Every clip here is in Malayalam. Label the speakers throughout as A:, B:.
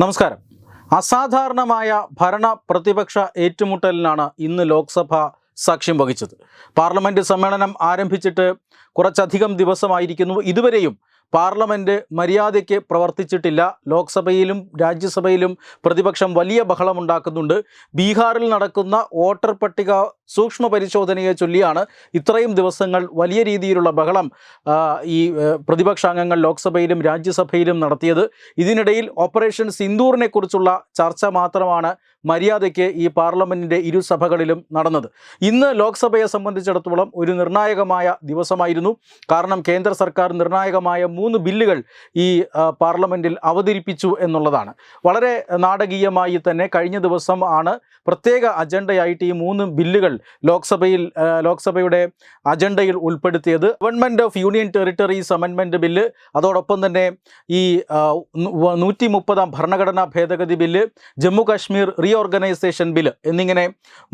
A: നമസ്കാരം. അസാധാരണമായ ഭരണ പ്രതിപക്ഷ ഏറ്റുമുട്ടലിനാണ് ഇന്ന് ലോക്സഭ സാക്ഷ്യം വഹിച്ചത്. പാർലമെന്റ് സമ്മേളനം ആരംഭിച്ചിട്ട് കുറച്ചധികം ദിവസമായിരിക്കുന്നു. ഇതുവരെയും പാർലമെന്റ് മര്യാദയ്ക്ക് പ്രവർത്തിച്ചിട്ടില്ല. ലോക്സഭയിലും രാജ്യസഭയിലും പ്രതിപക്ഷം വലിയ ബഹളമുണ്ടാക്കുന്നുണ്ട്. ബീഹാറിൽ നടക്കുന്ന വോട്ടർ പട്ടിക സൂക്ഷ്മ പരിശോധനയെ ചൊല്ലിയാണ് ഇത്രയും ദിവസങ്ങൾ വലിയ രീതിയിലുള്ള ബഹളം ഈ പ്രതിപക്ഷാംഗങ്ങൾ ലോക്സഭയിലും രാജ്യസഭയിലും നടത്തിയത്. ഇതിനിടയിൽ ഓപ്പറേഷൻ സിന്ദൂറിനെ കുറിച്ചുള്ള ചർച്ച മാത്രമാണ് മര്യാദയ്ക്ക് ഈ പാർലമെന്റിന്റെ ഇരുസഭകളിലും നടന്നത്. ഇന്ന് ലോക്സഭയെ സംബന്ധിച്ചിടത്തോളം ഒരു നിർണായകമായ ദിവസമായിരുന്നു. കാരണം കേന്ദ്ര സർക്കാർ നിർണായകമായ മൂന്ന് ബില്ലുകൾ ഈ പാർലമെന്റിൽ അവതരിപ്പിച്ചു എന്നുള്ളതാണ്. വളരെ നാടകീയമായി തന്നെ കഴിഞ്ഞ ദിവസം ആണ് പ്രത്യേക അജണ്ടയായിട്ട് ഈ മൂന്ന് ബില്ലുകൾ ലോക്സഭയിൽ ലോക്സഭയുടെ അജണ്ടയിൽ ഉൾപ്പെടുത്തിയത് ഗവൺമെന്റ് ഓഫ് യൂണിയൻ ടെറിട്ടറീസ് അമെൻമെന്റ് ബില്ല് അതോടൊപ്പം തന്നെ ഈ നൂറ്റി മുപ്പതാം ഭരണഘടനാ ഭേദഗതി bill Jammu Kashmir reorganisation bill എന്നിങ്ങനെ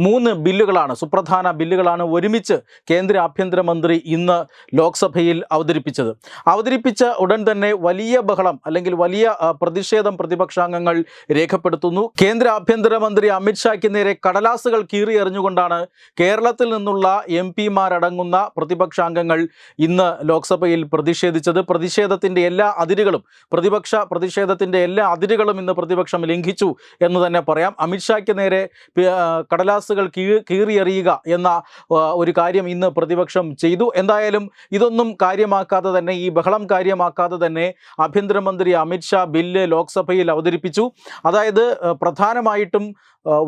A: മൂന്ന് ബില്ലുകളാണ് സുപ്രധാന ബില്ലുകളാണ് ഒരുമിച്ച് കേന്ദ്ര ആഭ്യന്തരമന്ത്രി ഇന്ന് ലോക്സഭയിൽ അവതരിപ്പിച്ചത്. അവതരിപ്പിച്ച ഉടൻ തന്നെ വലിയ ബഹളം അല്ലെങ്കിൽ വലിയ പ്രതിഷേധം പ്രതിപക്ഷാംഗങ്ങൾ രേഖപ്പെടുത്തുന്നു. കേന്ദ്ര ആഭ്യന്തരമന്ത്രി അമിത്ഷായ്ക്ക് നേരെ കടലാസുകൾ കീറി എറിഞ്ഞുകൊണ്ടാണ് കേരളത്തിൽ നിന്നുള്ള എം പിമാരടങ്ങുന്ന പ്രതിപക്ഷാംഗങ്ങൾ ഇന്ന് ലോക്സഭയിൽ പ്രതിഷേധിച്ചത് പ്രതിഷേധത്തിന്റെ എല്ലാ അതിരുകളും പ്രതിപക്ഷ പ്രതിഷേധത്തിന്റെ എല്ലാ അതിരുകളും ഇന്ന് പ്രതിപക്ഷം ലംഘിച്ചു എന്ന് തന്നെ പറയാം. അമിത്ഷായ്ക്ക് നേരെ കടലാസുകൾ കീറിയെറിയുക എന്ന ഒരു കാര്യം ഇന്ന് പ്രതിപക്ഷം ചെയ്തു. എന്തായാലും ഇതൊന്നും കാര്യമാക്കാതെ തന്നെ ഈ ബഹളം കാര്യമാക്കാതെ തന്നെ ആഭ്യന്തരമന്ത്രി അമിത്ഷാ ബില്ല് ലോക്സഭയിൽ അവതരിപ്പിച്ചു. അതായത് പ്രധാനമായിട്ടും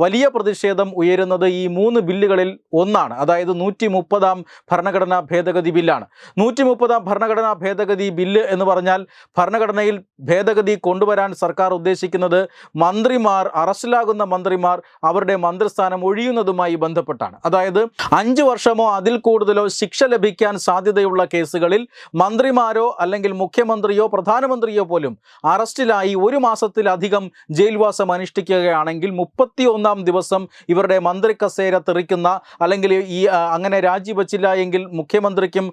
A: വലിയ പ്രതിഷേധം ഉയരുന്നത് ഈ മൂന്ന് ബില്ലുകളിൽ ഒന്നാണ്. അതായത് നൂറ്റി മുപ്പതാം ഭരണഘടനാ ഭേദഗതി ബില്ലാണ്. നൂറ്റി മുപ്പതാം ഭരണഘടനാ ഭേദഗതി ബില്ല് എന്ന് പറഞ്ഞാൽ ഭരണഘടനയിൽ ഭേദഗതി കൊണ്ടുവരാൻ സർക്കാർ ഉദ്ദേശിക്കുന്നത് മന്ത്രിമാർ അറസ്റ്റിലാകുന്ന മന്ത്രിമാർ അവരുടെ മന്ത്രിസ്ഥാനം ഒഴിയുന്നതുമായി ബന്ധപ്പെട്ടാണ്. അതായത് അഞ്ച് വർഷമോ അതിൽ കൂടുതലോ ശിക്ഷ ലഭിക്കാൻ സാധ്യതയുള്ള കേസുകളിൽ മന്ത്രിമാരോ അല്ലെങ്കിൽ മുഖ്യമന്ത്രിയോ പ്രധാനമന്ത്രിയോ പോലും അറസ്റ്റിലായി ഒരു മാസത്തിലധികം ജയിൽവാസം അനുഷ്ഠിക്കുകയാണെങ്കിൽ മുപ്പത്തി ഒന്നാം ദിവസം ഇവരുടെ മന്ത്രി കസേര അല്ലെങ്കിൽ ഈ അങ്ങനെ രാജിവെച്ചില്ല എങ്കിൽ മുഖ്യമന്ത്രിക്കും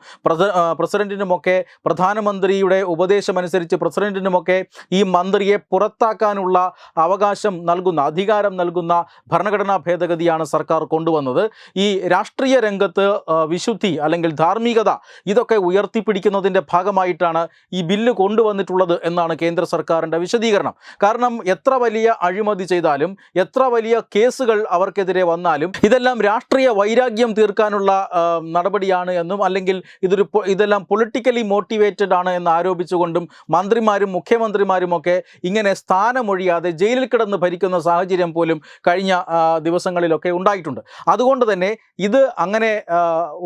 A: പ്രസിഡന്റിനുമൊക്കെ പ്രധാനമന്ത്രിയുടെ ഉപദേശമനുസരിച്ച് പ്രസിഡന്റിനുമൊക്കെ ഈ മന്ത്രിയെ പുറത്താക്കാനുള്ള അവകാശം നൽകുന്ന അധികാരം നൽകുന്ന ഭരണഘടനാ ഭേദഗതിയാണ് സർക്കാർ കൊണ്ടുവന്നത്. ഈ രാഷ്ട്രീയ രംഗത്ത് വിശുദ്ധി അല്ലെങ്കിൽ ധാർമ്മികത ഇതൊക്കെ ഉയർത്തിപ്പിടിക്കുന്നതിന്റെ ഭാഗമായിട്ടാണ് ഈ ബില്ല് കൊണ്ടുവന്നിട്ടുള്ളത് എന്നാണ് കേന്ദ്ര സർക്കാരിന്റെ വിശദീകരണം. കാരണം എത്ര വലിയ അഴിമതി ചെയ്താലും എത്ര വലിയ കേസുകൾ അവർക്കെതിരെ വന്നാലും ഇതെല്ലാം രാഷ്ട്രീയ വൈരാഗ്യം തീർക്കാനുള്ള നടപടിയാണ് എന്നും അല്ലെങ്കിൽ ഇതൊരു ഇതെല്ലാം പൊളിറ്റിക്കലി മോട്ടിവേറ്റഡ് ആണ് എന്ന് ആരോപിച്ചുകൊണ്ടും മന്ത്രിമാരും മുഖ്യമന്ത്രിമാരും ഒക്കെ ഇങ്ങനെ സ്ഥാനമൊഴിയാതെ ജയിലിൽ കിടന്ന് ഭരിക്കുന്ന സാഹചര്യം പോലും കഴിഞ്ഞ ദിവസങ്ങളിലൊക്കെ ഉണ്ടായിട്ടുണ്ട്. അതുകൊണ്ട് തന്നെ ഇത് അങ്ങനെ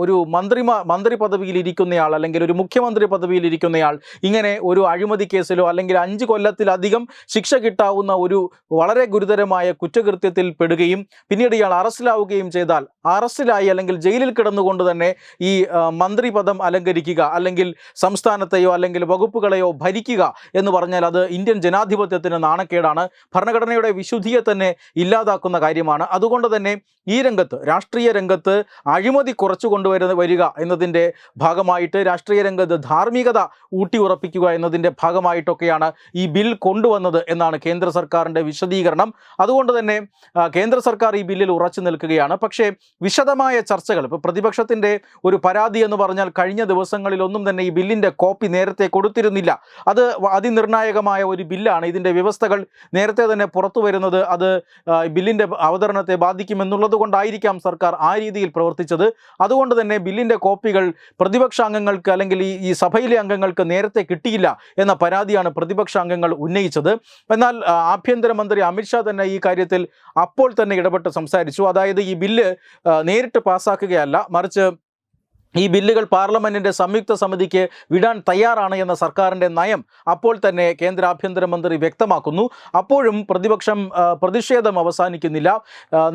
A: ഒരു മന്ത്രിമാ മന്ത്രി പദവിയിൽ ഇരിക്കുന്നയാൾ അല്ലെങ്കിൽ ഒരു മുഖ്യമന്ത്രി പദവിയിൽ ഇരിക്കുന്നയാൾ ഇങ്ങനെ ഒരു അഴിമതി കേസിലോ അല്ലെങ്കിൽ അഞ്ച് കൊല്ലത്തിലധികം ശിക്ഷ കിട്ടാവുന്ന ഒരു വളരെ ഗുരുതരമായ കുറ്റകൃത്യത്തിൽ പെടുകയും പിന്നീട് ഇയാൾ അറസ്റ്റിലാവുകയും ചെയ്താൽ അറസ്റ്റിലായി അല്ലെങ്കിൽ ജയിലിൽ കിടന്നുകൊണ്ട് തന്നെ ഈ മന്ത്രി പദം അലങ്കരിക്കുക അല്ലെങ്കിൽ സംസ്ഥാനത്തെയോ അല്ലെങ്കിൽ വകുപ്പുകളെയോ ഭരിക്കുക എന്ന് പറഞ്ഞാൽ അത് ഇന്ത്യൻ ജനാധിപത്യത്തിന് നാണക്കേടാണ്. ഭരണഘടനയുടെ വിശുദ്ധിയെ തന്നെ ഇല്ലാതാക്കുന്ന കാര്യമാണ്. അതുകൊണ്ട് തന്നെ ഈ രംഗത്ത് രാഷ്ട്രീയ രംഗത്ത് അഴിമതി കുറച്ചു കൊണ്ടുവരുന്ന വരിക എന്നതിന്റെ ഭാഗമായിട്ട് രാഷ്ട്രീയ രംഗത്ത് ധാർമ്മികത ഊട്ടിയുറപ്പിക്കുക എന്നതിന്റെ ഭാഗമായിട്ടൊക്കെയാണ് ഈ ബിൽ കൊണ്ടുവന്നത് എന്നാണ് കേന്ദ്ര സർക്കാരിന്റെ വിശദീകരണം. അതുകൊണ്ട് തന്നെ കേന്ദ്ര സർക്കാർ ഈ ബില്ലിൽ ഉറച്ചു നിൽക്കുകയാണ്. പക്ഷേ വിശദമായ ചർച്ചകൾ. ഇപ്പോൾ പ്രതിപക്ഷത്തിന്റെ ഒരു പരാതി എന്ന് പറഞ്ഞാൽ കഴിഞ്ഞ ദിവസങ്ങളിലൊന്നും തന്നെ ഈ ബില്ലിന്റെ കോപ്പി നേരത്തെ കൊടുത്തിരുന്നില്ല. അത് അതിനിർണായകമായ ഒരു ബില്ലാണ് ഇതിന്റെ വ്യവസ്ഥകൾ നേരത്തെ തന്നെ പുറത്തു വരുന്നത്. അത് ബില്ലിന്റെ അവതരണത്തെ ബാധിക്കുമെന്നുള്ളത് കൊണ്ടായിരിക്കാം സർക്കാർ ആ രീതിയിൽ പ്രവർത്തിച്ചത്. അതുകൊണ്ട് തന്നെ ബില്ലിന്റെ കോപ്പികൾ പ്രതിപക്ഷാംഗങ്ങൾക്ക് അല്ലെങ്കിൽ ഈ സഭയിലെ അംഗങ്ങൾക്ക് നേരത്തെ കിട്ടിയില്ല എന്ന പരാതിയാണ് പ്രതിപക്ഷാംഗങ്ങൾ ഉന്നയിച്ചത്. എന്നാൽ ആഭ്യന്തരമന്ത്രി അമിത്ഷാ തന്നെ ഈ കാര്യത്തിൽ അപ്പോൾ തന്നെ ഇടപെട്ട് സംസാരിച്ചു. അതായത് ഈ ബില്ല് നേരിട്ട് പാസ്സാക്കുകയല്ല. മറിച്ച് ഈ ബില്ലുകൾ പാർലമെന്റിന്റെ സംയുക്ത സമിതിക്ക് വിടാൻ തയ്യാറാണ് എന്ന സർക്കാരിന്റെ നയം അപ്പോൾ തന്നെ കേന്ദ്ര ആഭ്യന്തരമന്ത്രി വ്യക്തമാക്കുന്നു. അപ്പോഴും പ്രതിപക്ഷം പ്രതിഷേധം അവസാനിക്കുന്നില്ല.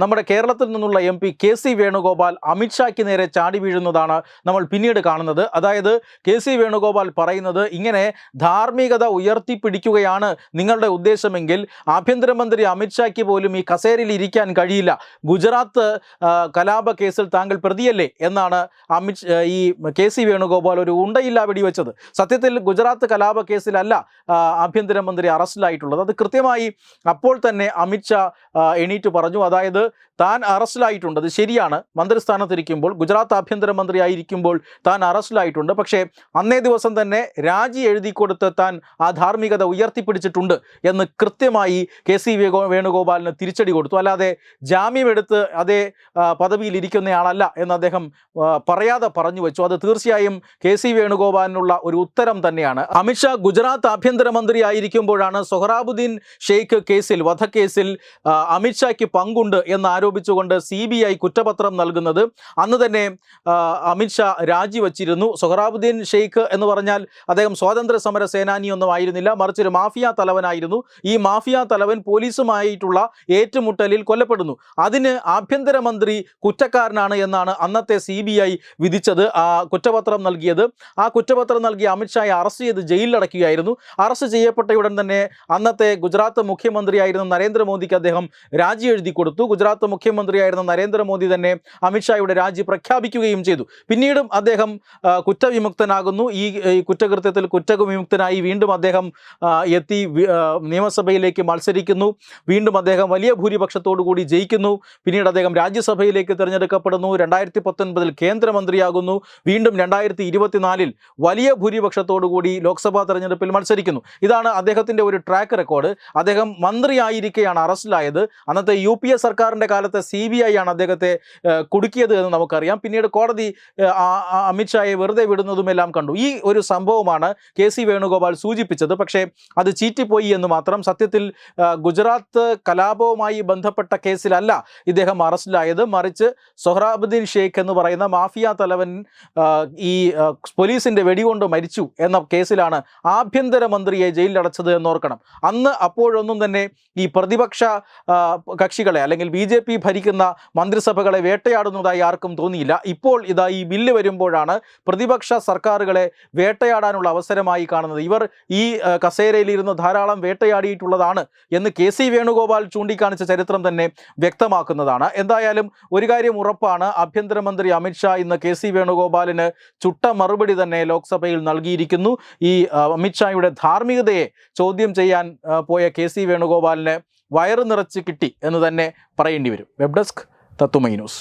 A: നമ്മുടെ കേരളത്തിൽ നിന്നുള്ള M P K C Venugopal അമിത്ഷായ്ക്ക് നേരെ ചാടി വീഴുന്നതാണ് നമ്മൾ പിന്നീട് കാണുന്നത്. അതായത് കെ സി വേണുഗോപാൽ പറയുന്നത് ഇങ്ങനെ ധാർമ്മികത ഉയർത്തിപ്പിടിക്കുകയാണ് നിങ്ങളുടെ ഉദ്ദേശമെങ്കിൽ. ആഭ്യന്തരമന്ത്രി അമിത്ഷായ്ക്ക് പോലും ഈ കസേരയിൽ ഇരിക്കാൻ കഴിയില്ല. ഗുജറാത്ത് കലാപ കേസിൽ താങ്കൾ പ്രതിയല്ലേ എന്നാണ് അമിത് ഈ കെ സി വേണുഗോപാൽ ഒരു ഉണ്ടയില്ല വെടിവെച്ചത്. സത്യത്തിൽ ഗുജറാത്ത് കലാപ കേസിലല്ല ആഭ്യന്തരമന്ത്രി അറസ്റ്റിലായിട്ടുള്ളത്. അത് കൃത്യമായി അപ്പോൾ തന്നെ അമിത്ഷാ എണീറ്റ് പറഞ്ഞു. അതായത് താൻ അറസ്റ്റിലായിട്ടുണ്ട്. അത് ശരിയാണ്. മന്ത്രിസ്ഥാനത്തിരിക്കുമ്പോൾ ഗുജറാത്ത് ആഭ്യന്തരമന്ത്രി ആയിരിക്കുമ്പോൾ താൻ അറസ്റ്റിലായിട്ടുണ്ട്. പക്ഷേ അന്നേ ദിവസം തന്നെ രാജി എഴുതി കൊടുത്ത് താൻ ആ ധാർമ്മികത ഉയർത്തിപ്പിടിച്ചിട്ടുണ്ട് എന്ന് കൃത്യമായി കെ സി വേണുഗോപാലിന് തിരിച്ചടി കൊടുത്തു. അല്ലാതെ ജാമ്യമെടുത്ത് അതേ പദവിയിൽ ഇരിക്കുന്നയാളല്ല എന്ന് അദ്ദേഹം പറയാതെ പറഞ്ഞു വെച്ചു. അത് തീർച്ചയായും കെ സി വേണുഗോപാലിനുള്ള ഒരു ഉത്തരം തന്നെയാണ്. അമിത്ഷാ ഗുജറാത്ത് ആഭ്യന്തരമന്ത്രി ആയിരിക്കുമ്പോഴാണ് സൊഹറാബുദ്ദീൻ ഷെയ്ഖ് കേസിൽ വധക്കേസിൽ അമിത്ഷായ്ക്ക് പങ്കുണ്ട് എന്നാരോപിച്ചുകൊണ്ട് സി ബി ഐ കുറ്റപത്രം നൽകുന്നത്. അന്ന് തന്നെ അമിത്ഷാ രാജിവച്ചിരുന്നു. സൊഹറാബുദ്ദീൻ ഷെയ്ഖ് എന്ന് പറഞ്ഞാൽ അദ്ദേഹം സ്വാതന്ത്ര്യ സമര സേനാനിയൊന്നും ആയിരുന്നില്ല. മറിച്ച് ഒരു മാഫിയ തലവനായിരുന്നു. ഈ മാഫിയ തലവൻ പോലീസുമായിട്ടുള്ള ഏറ്റുമുട്ടലിൽ കൊല്ലപ്പെടുന്നു. അതിന് ആഭ്യന്തരമന്ത്രി കുറ്റക്കാരനാണ് എന്നാണ് അന്നത്തെ സി ബി ഐ ആ കുറ്റപത്രം നൽകിയത്. ആ കുറ്റപത്രം നൽകിയ അമിത്ഷായെ അറസ്റ്റ് ചെയ്ത് ജയിലിലടക്കുകയായിരുന്നു. അറസ്റ്റ് ചെയ്യപ്പെട്ട ഉടൻ തന്നെ അന്നത്തെ ഗുജറാത്ത് മുഖ്യമന്ത്രിയായിരുന്ന നരേന്ദ്രമോദിക്ക് അദ്ദേഹം രാജി എഴുതി കൊടുത്തു. ഗുജറാത്ത് മുഖ്യമന്ത്രിയായിരുന്ന നരേന്ദ്രമോദി തന്നെ അമിത്ഷായുടെ രാജി പ്രഖ്യാപിക്കുകയും ചെയ്തു. പിന്നീടും അദ്ദേഹം കുറ്റവിമുക്തനാകുന്നു. ഈ കുറ്റകൃത്യത്തിൽ കുറ്റവിമുക്തനായി വീണ്ടും അദ്ദേഹം എത്തി നിയമസഭയിലേക്ക് മത്സരിക്കുന്നു. വീണ്ടും അദ്ദേഹം വലിയ ഭൂരിപക്ഷത്തോടു കൂടി ജയിക്കുന്നു. പിന്നീട് അദ്ദേഹം രാജ്യസഭയിലേക്ക് തിരഞ്ഞെടുക്കപ്പെടുന്നു. രണ്ടായിരത്തി പത്തൊൻപതിൽ കേന്ദ്രമന്ത്രിയാകുന്നു വീണ്ടും രണ്ടായിരത്തി ഇരുപത്തിനാലിൽ വലിയ ഭൂരിപക്ഷത്തോടുകൂടി ലോക്സഭാ തെരഞ്ഞെടുപ്പിൽ മത്സരിക്കുന്നു. ഇതാണ് അദ്ദേഹത്തിന്റെ ഒരു ട്രാക്ക് റെക്കോർഡ് അദ്ദേഹം മന്ത്രിയായിരിക്കെയാണ് അറസ്റ്റിലായത്. അന്നത്തെ യു പി എ സർക്കാരിന്റെ കാലത്തെ സി ബി ഐ ആണ് അദ്ദേഹത്തെ കുടുക്കിയത് എന്ന് നമുക്കറിയാം. പിന്നീട് കോടതി അമിത്ഷായെ വെറുതെ വിടുന്നതുമെല്ലാം കണ്ടു. ഈ ഒരു സംഭവമാണ് കെ സി വേണുഗോപാൽ സൂചിപ്പിച്ചത്. പക്ഷേ അത് ചീറ്റിപ്പോയി എന്ന് മാത്രം സത്യത്തിൽ ഗുജറാത്ത് കലാപവുമായി ബന്ധപ്പെട്ട കേസിലല്ല ഇദ്ദേഹം അറസ്റ്റിലായത്. മറിച്ച് സൊഹ്റാബുദ്ദീൻ ഷെയ്ഖ് എന്ന് പറയുന്ന മാഫിയ തലവൻ ഈ പോലീസിന്റെ വെടികൊണ്ട് മരിച്ചു എന്ന കേസിലാണ് ആഭ്യന്തരമന്ത്രിയെ ജയിലിലടച്ചത് എന്നോർക്കണം. അന്ന് അപ്പോഴൊന്നും തന്നെ ഈ പ്രതിപക്ഷ കക്ഷികളെ അല്ലെങ്കിൽ ബി ജെ പി ഭരിക്കുന്ന മന്ത്രിസഭകളെ വേട്ടയാടുന്നതായി ആർക്കും തോന്നിയില്ല. ഇപ്പോൾ ഇതാ ഈ ബില്ല് വരുമ്പോഴാണ് പ്രതിപക്ഷ സർക്കാരുകളെ വേട്ടയാടാനുള്ള അവസരമായി കാണുന്നത്. ഇവർ ഈ കസേരയിലിരുന്ന് ധാരാളം വേട്ടയാടിയിട്ടുള്ളതാണ് എന്ന് കെ സി വേണുഗോപാൽ ചൂണ്ടിക്കാണിച്ച ചരിത്രം തന്നെ വ്യക്തമാക്കുന്നതാണ്. എന്തായാലും ഒരു കാര്യം ഉറപ്പാണ്. ആഭ്യന്തരമന്ത്രി അമിത്ഷാ ഇന്ന് കെ സി വേണുഗോപാലിന് ചുട്ട മറുപടി തന്നെ ലോക്സഭയിൽ നൽകിയിരിക്കുന്നു. ഈ അമിത്ഷായുടെ ധാർമ്മികതയെ ചോദ്യം ചെയ്യാൻ പോയ കെ സി വേണുഗോപാലിന് വയറ് നിറച്ച് കിട്ടി എന്ന് തന്നെ പറയേണ്ടി വരും. വെബ് ഡെസ്ക് തത്തുമൈ ന്യൂസ്.